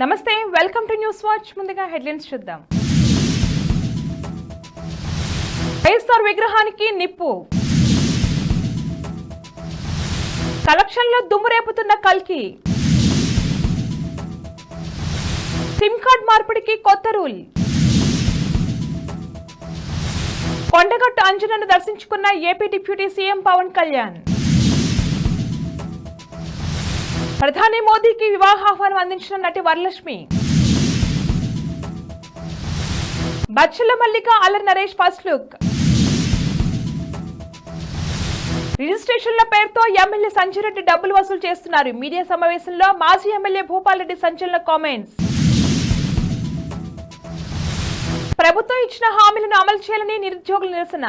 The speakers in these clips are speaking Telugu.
నమస్తే వెల్కమ్ టు న్యూస్ వాచ్ ముందుగా హెడ్లైన్స్ చూద్దాం. వైఎస్ఆర్ విగ్రహానికి నిప్పు. కలెక్షన్లో దుమ్మురేపుతున్న కల్కి. సిమ్ కార్డ్ మార్పిడికి కొత్త రూల్. కొండగట్టు అంజనను దర్శించుకున్న AP deputy CM Pawan Kalyan. ప్రధాని మోదీకి వివాహాహ్వానం అందించిన నటి వరలక్ష్మి. బచ్చల మల్లిక అల్లరి నరేష్ ఫస్ట్ లుక్. రిజిస్ట్రేషన్ల పేరుతో ఎమ్మెల్యే సంజయ్ రెడ్డి డబ్బులు వసూలు చేస్తున్నారు. మీడియా సమావేశంలో మాజీ ఎమ్మెల్యే భూపాల్ రెడ్డి సంచలన కామెంట్స్ ప్రభుత్వం ఇచ్చిన హామీలను అమలు చేయాలని నిరుద్యోగుల నిరసన.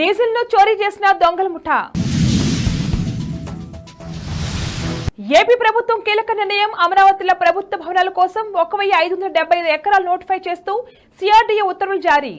డీజిల్ను చోరీ చేసిన దొంగల ముఠా. ఏపీ ప్రభుత్వం కీలక నిర్ణయం అమరావతిలో ప్రభుత్వ భవనాల కోసం ఒక వెయ్యి ఐదు వందల డెబ్బై ఐదు ఎకరాలు నోటిఫై చేస్తూ సిఆర్డీఏ ఉత్తర్వులు జారీ.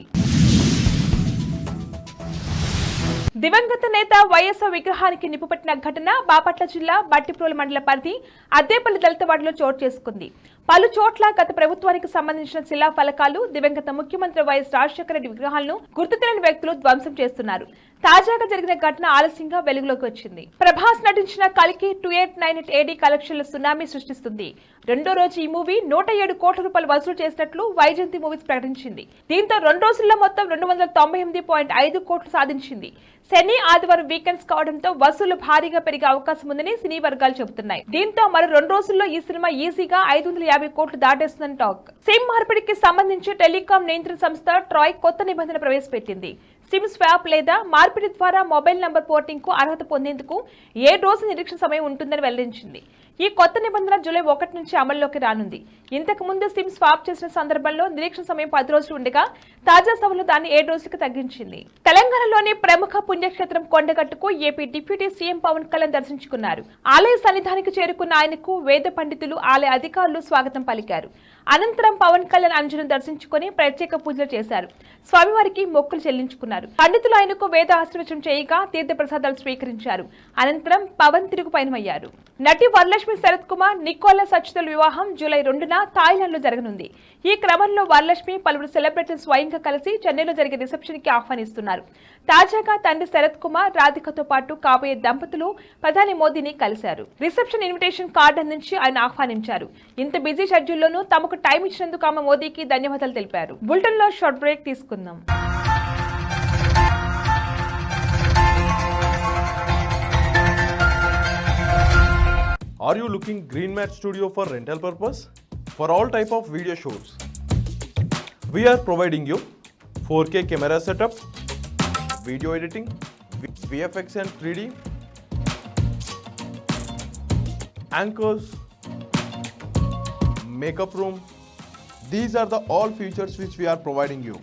దివంగత నేత వైఎస్ఆర్ విగ్రహానికి నిప్పుపట్టిన ఘటన బాపట్ల జిల్లా బట్టిప్రోలు మండల పరిధి అద్దేపల్లి దళితవాడలో చోటు చేసుకుంది. పలు చోట్ల గత ప్రభుత్వానికి సంబంధించిన శిలా ఫలకాలు దివంగత ముఖ్యమంత్రి వైఎస్ రాజశేఖర రెడ్డి విగ్రహాలను గుర్తు తెలియని వ్యక్తులు ధ్వంసం చేస్తున్నారు. తాజాగా జరిగిన ఘటన ఆలస్యంగా వెలుగులోకి వచ్చింది. ప్రభాస్ నటించిన కలికి two eight nine eight AD కలెక్షన్ల సునామీ సృష్టిస్తుంది. రెండో రోజు ఈ మూవీ నూట ఏడు కోట్ల రూపాయలు వసూలు చేసినట్లు వైజయంతి మూవీస్ ప్రకటించింది. దీంతో రెండు రోజుల్లో మొత్తం రెండు వందల తొంభై ఎనిమిది పాయింట్ ఐదు కోట్లు సాధించింది. శని ఆదివారం వీకెండ్స్ కావడంతో వసూలు భారీగా పెరిగే అవకాశం ఉందని సినీ వర్గాలు చెబుతున్నాయి. దీంతో మరో రెండు రోజుల్లో ఈ సినిమా ఈజీగా ఐదు వందల యాభై కోట్లు దాటేస్తుందని టాక్. సిమ్ మార్పిడికి సంబంధించి టెలికాం నియంత్రణ సంస్థ ట్రాయ్ కొత్త నిబంధన ప్రవేశపెట్టింది. సిమ్ స్వాప్ లేదా మార్పిడి ద్వారా మొబైల్ నంబర్ పోర్టింగ్కు అర్హత పొందేందుకు ఏడు రోజుల నిరీక్షణ సమయం ఉంటుందని వెల్లడించింది. ఈ కొత్త నిబంధన జూలై ఒకటి నుంచి అమల్లోకి రానుంది. ఇంతకు ముందు సిమ్ స్వాప్ చేసిన సందర్భంలో నిరీక్షణ సమయం పది రోజులు ఉండగా తాజా సభలో దాన్ని ఏడు రోజులకు తగ్గించింది. తెలంగాణలోని ప్రముఖ పుణ్యక్షేత్రం కొండగట్టుకు AP deputy CM Pawan Kalyan దర్శించుకున్నారు. ఆలయ సన్నిధానికి చేరుకున్న ఆయనకు వేద పండితులు ఆలయ అధికారులు స్వాగతం పలికారు. అనంతరం పవన్ కళ్యాణ్ అంజను దర్శించుకుని ప్రత్యేక పూజలు చేశారు. స్వామివారికి మొక్కులు చెల్లించుకున్నారు. పండితులు ఆయనకు వేద ఆశీర్వచనం చేయగా తీర్థ ప్రసాదాలు స్వీకరించారు. అనంతరం పవన్ తిరుగు పయనమయ్యారు. నటి వరలక్ష్మి శరత్ కుమార్ నికోలా సచితుల వివాహం జూలై రెండున థాయిలాండ్లో జరగనుంది. ఈ క్రమంలో వరలక్ష్మి పలువురు సెలబ్రిటీలు స్వయంగా కలిసి చెన్నైలో జరిగే రిసెప్షన్కి ఆహ్వానిస్తున్నారు. తాజాగా తండ్రి శరత్ కుమార్ రాధికతో పాటు కాబోయే దంపతులు ప్రధాని మోదీని కలిశారు. రిసెప్షన్ ఇన్విటేషన్ కార్డు అందించి ఆయన ఆహ్వానించారు. ఇంత బిజీ షెడ్యూల్లోనూ తమకు టైం ఇచ్చినందుకు ఆమె మోదీకి ధన్యవాదాలు తెలిపారు. బులెటిన్లో షార్ట్ బ్రేక్ తీసుకుందాం. Are you looking Green Mat Studio for rental purpose? For all type of video shoots. We are providing you 4K camera setup, video editing, VFX and 3D, anchors, makeup room. These are the all features which we are providing you.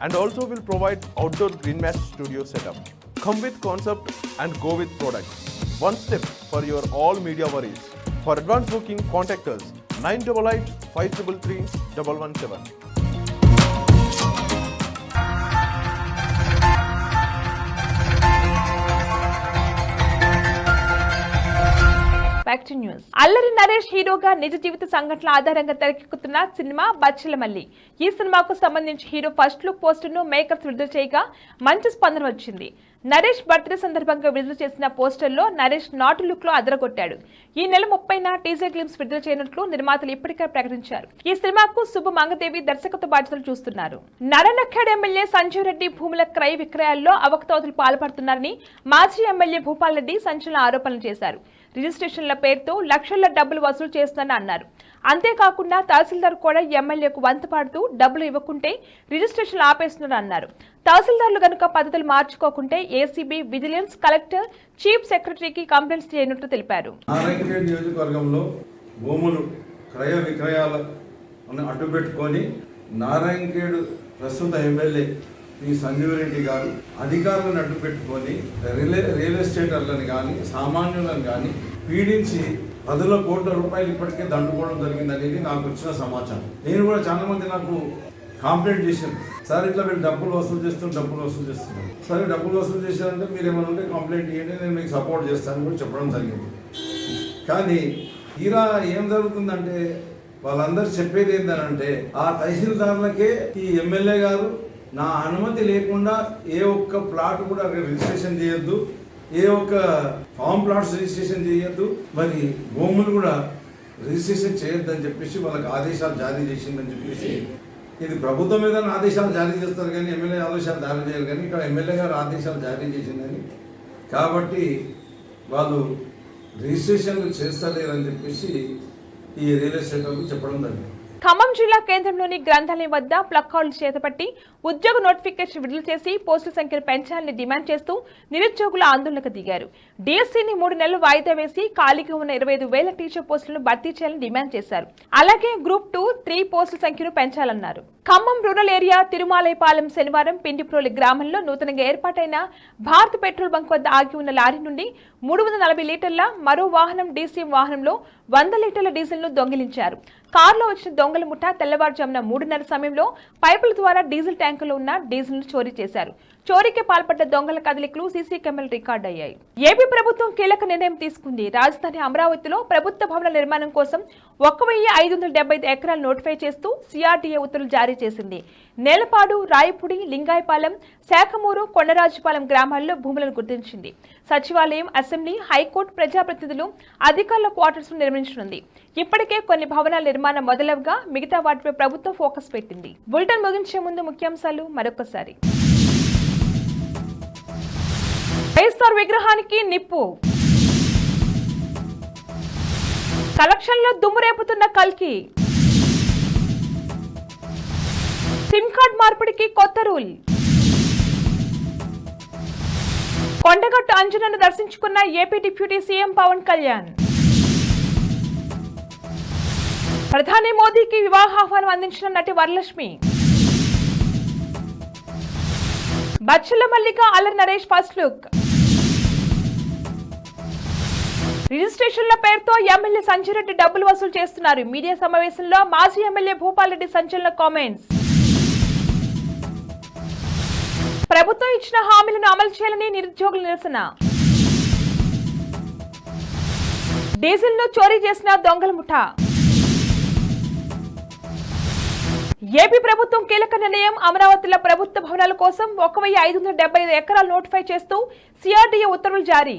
And also we will provide outdoor Green Mat Studio setup. Come with concept and go with product. One step for your all media worries. For advance booking, contact us 988 533 117. Back to news. Allari Naresh హీరోగా నిజ జీవిత సంఘటనల ఆధారంగా తెరకెక్కుతున్న సినిమా బచ్చలమల్లి. ఈ సినిమాకు సంబంధించి హీరో ఫస్ట్ లుక్ పోస్టర్ను మేకర్స్ విడుదల చేయగా మంచి స్పందన వచ్చింది. నరేష్ బర్త్డే సందర్భంగా విడుదల చేసిన పోస్టర్లో నరేష్ నాటు లుక్లో అదరగొట్టాడు. ఈ నెల ముప్పైన టీజర్ గ్లిమ్స్ విడుదల చేయనున్నట్లు నిర్మాతలు ఇప్పటికే ప్రకటించారు. ఈ సినిమాకు శుభ మంగదేవి దర్శకత్వ బాధ్యతలు చూస్తున్నారు. నరనఖేడ్ ఎమ్మెల్యే సంజీవ్ రెడ్డి భూముల క్రయ విక్రయాల్లో అవకతవతలు పాల్పడుతున్నారని మాజీ ఎమ్మెల్యే భూపాల్ రెడ్డి సంచలన ఆరోపణలు చేశారు. రిజిస్ట్రేషన్ల పేరుతో లక్షల డబ్బులు వసూలు చేస్తుందని అన్నారు. అంతేకాకుండా తహసీల్దార్ కూడా ఎమ్మెల్యేకు వంతపాడుతూ డబ్బులు ఇవ్వకుంటే రిజిస్ట్రేషన్లు ఆపేస్తున్నారని అన్నారు. తహసీల్దార్లు గనుక పద్ధతులు మార్చుకోకుంటే ఏసీబీ విజిలెన్స్ కలెక్టర్ చీఫ్ సెక్రటరీకి కంప్లైంట్స్ చేయనున్నట్టు తెలిపారు. నియోజకవర్గంలో భూములు క్రయ విక్రయాలను అడ్డుపెట్టుకొని నారాయణఖేడ్ ప్రస్తుత ఎమ్మెల్యే ఈ సంజీవ్ రెడ్డి గారు అధికారులను అడ్డు పెట్టుకొని రియల్ రియల్ ఎస్టేటర్లను కానీ సామాన్యులను కానీ పీడించి పదుల కోట్ల రూపాయలు ఇప్పటికే దండుకోవడం జరిగింది అనేది నాకు వచ్చిన సమాచారం. నేను కూడా చాలా మంది నాకు కంప్లైంట్ చేశాను సార్ ఇట్లా మీరు డబ్బులు వసూలు చేస్తున్నారు డబ్బులు వసూలు చేస్తున్నారు. సరే డబ్బులు వసూలు చేశారంటే మీరు ఏమైనా ఉంటే కంప్లైంట్ ఇవ్వండి నేను మీకు సపోర్ట్ చేస్తాను కూడా చెప్పడం జరిగింది. కానీ తీరా ఏం జరుగుతుందంటే వాళ్ళందరూ చెప్పేది ఏంటంటే ఆ తహసీల్దారులకే ఈ ఎమ్మెల్యే గారు నా అనుమతి లేకుండా ఏ ఒక్క ప్లాట్ కూడా అక్కడ రిజిస్ట్రేషన్ చేయొద్దు ఏ ఒక్క ఫామ్ ప్లాట్స్ రిజిస్ట్రేషన్ చేయొద్దు మరి భూములు కూడా రిజిస్ట్రేషన్ చేయొద్దని చెప్పేసి వాళ్ళకి ఆదేశాలు జారీ చేసిందని చెప్పేసి ఇది ప్రభుత్వం ఏదైనా ఆదేశాలు జారీ చేస్తారు కానీ ఎమ్మెల్యే ఆదేశాలు జారీ చేయాలి కానీ ఇక్కడ ఎమ్మెల్యే గారు ఆదేశాలు జారీ చేసిందని. కాబట్టి వాళ్ళు రిజిస్ట్రేషన్లు చేస్తలేరని చెప్పేసి ఈ రియల్ ఎస్టేట్ వాళ్ళకి చెప్పడం జరిగింది. ఖమ్మం జిల్లా కేంద్రంలోని గ్రంథాలయం వద్ద ప్లక్కార్డులు చేతపట్టి ఉద్యోగ నోటిఫికేషన్ విడుదల చేసి పోస్టుల సంఖ్యను పెంచాలని డిమాండ్ చేస్తూ నిరుద్యోగులు ఆందోళనకు దిగారు. డిఎస్సీని మూడు నెలలు వాయిదా వేసి ఖాళీగా ఉన్న ఇరవై ఐదు వేల టీచర్ పోస్టులను భర్తీ చేయాలని డిమాండ్ చేశారు. అలాగే గ్రూప్ టూ త్రీ పోస్టుల సంఖ్యను పెంచాలన్నారు. ఖమ్మం రూరల్ ఏరియా తిరుమాలయపాలెం శనివారం పిండిప్రోలి గ్రామంలో నూతనంగా ఏర్పాటైన భారత్ పెట్రోల్ బంక్ వద్ద ఆగి ఉన్న లారీ నుండి మూడు వందల నలభై లీటర్ల మరో వాహనం డీసీఎం వాహనంలో వంద లీటర్ల డీజిల్ను దొంగిలించారు. కారులో వచ్చిన దొంగల ముఠా తెల్లవారుజామున మూడున్నర సమయంలో పైపుల ద్వారా డీజిల్ ట్యాంకులో ఉన్న డీజిల్ను చోరీ చేశారు. చోరీకి పాల్పడ్డ దొంగల కదలికలు సీసీ కెమెరాలు రికార్డ్ అయ్యాయి. ఏపీ ప్రభుత్వం కీలక నిర్ణయం తీసుకుంది. రాజధాని అమరావతిలో ప్రభుత్వ భవన నిర్మాణం కోసం ఒక్క వెయ్యి ఐదు వందల డెబ్బై ఐదు ఎకరాలు నోటిఫై చేస్తూ సిఆర్టీఏ ఉత్తర్వులు జారీ చేసింది. నేలపాడు రాయపూడి లింగాయపాలెం శాఖమూరు కొండరాజుపాలెం గ్రామాల్లో భూములను గుర్తించింది. సచివాలయం అసెంబ్లీ హైకోర్టు ప్రజాప్రతినిధులు అధికారుల క్వార్టర్స్ నిర్మించనుంది. ఇప్పటికే కొన్ని భవనాల నిర్మాణం మొదలవగా మిగతా వాటిపై ప్రభుత్వం ఫోకస్ పెట్టింది. బులెటిన్ ముగించే ముందు ముఖ్యాంశాలు మరొకసారి వైఎస్ఆర్ విగ్రహానికి నిప్పు. కలెక్షన్లో దుమ్మురేపుతున్న కల్కి. సిమ్ కార్డ్ మార్పిడికి కొత్త రూల్. కొండగట్టు అంజనను దర్శించుకున్న AP deputy CM Pawan Kalyan. ప్రధాని మోదీకి వివాహాహ్వానం అందించిన నటి వరలక్ష్మి. బచ్చుల మల్లిక అల్లరి నరేష్ ఫస్ట్ లుక్. రిజిస్ట్రేషన్ల పేరుతో ఎమ్మెల్యే సంజయ్ రెడ్డి డబ్బులు వసూలు చేస్తున్నారు. మీడియా సమావేశంలో మాజీ ఎమ్మెల్యే భూపాల్ రెడ్డి సంచలన కామెంట్స్ ప్రభుత్వం ఇచ్చిన హామీలను అమలు చేయాలని నిరుద్యోగుల నిరసన. డీజిల్ను చోరీ చేసిన దొంగల ముఠా. ఏపీ ప్రభుత్వం కీలక నిర్ణయం అమరావతిలో ప్రభుత్వ భవనాల కోసం ఒక వెయ్యి ఐదు వందల డెబ్బై ఐదు ఎకరాలు నోటిఫై చేస్తూ సిఆర్డీఏ ఉత్తర్వులు జారీ.